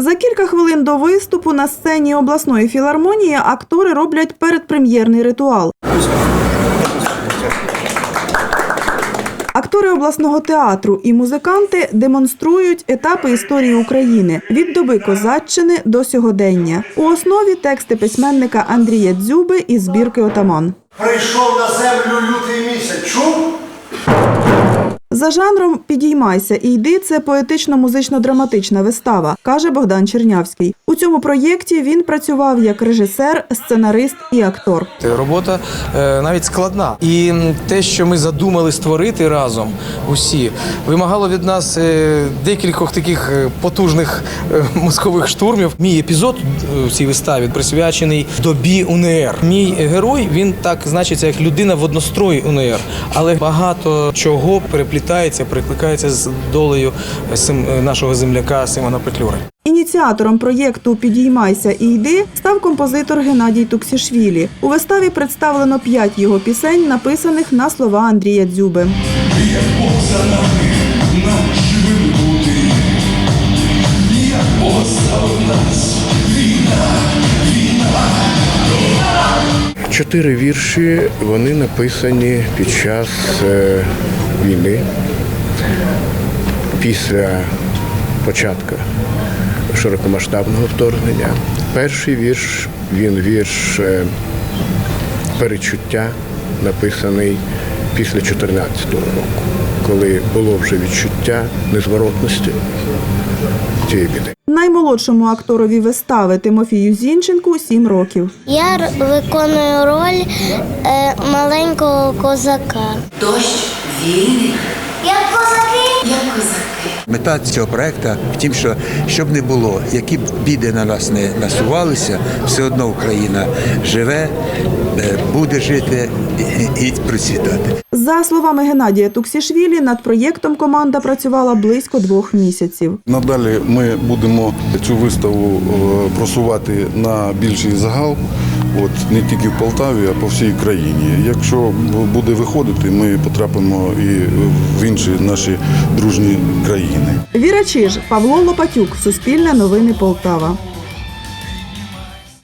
За кілька хвилин до виступу на сцені обласної філармонії актори роблять передпрем'єрний ритуал. Актори обласного театру і музиканти демонструють етапи історії України від доби козаччини до сьогодення. У основі тексти письменника Андрія Дзюби із збірки Отаман. Прийшов на землю лютий місяць. За жанром Підіймайся і йди це поетично-музично-драматична вистава, каже Богдан Чернявський. У цьому проєкті він працював як режисер, сценарист і актор. Робота е, навіть складна. І те, що ми задумали створити разом усі, вимагало від нас е, декількох таких е, потужних е, мозкових штурмів. Мій епізод е, в цій виставі присвячений добі УНР. Мій герой він так значиться як людина в однострої УНР, але багато чого переплітається, прикликається з долею е, е, нашого земляка Симона Петлюри. Ініціатором проєкту Підіймайся і йди став композитор Геннадій Туксішвілі. У виставі представлено п'ять його пісень, написаних на слова Андрія Дзюби. Чотири вірші вони написані під час е, війни, після початку широкомасштабного вторгнення. Перший вірш він вірш е, перечуття, написаний після 2014 року, коли було вже відчуття незворотності цієї біди. Наймолодшому акторові вистави Тимофію Зінченку сім років. Я виконую роль е, маленького козака. Дощ вільний, Як козаки? як козаки. Мета цього проекту в тім, що щоб не було, які б біди на нас не насувалися, все одно Україна живе, е, буде жити і, процвітати. За словами Геннадія Туксішвілі, над проєктом команда працювала близько двох місяців. Надалі ми будемо цю виставу е, просувати на більший загал, от не тільки в Полтаві, а по всій країні. Якщо буде виходити, ми потрапимо і в інші наші дружні країни. Віра Чиж, Павло Лопатюк, Суспільне новини Полтава.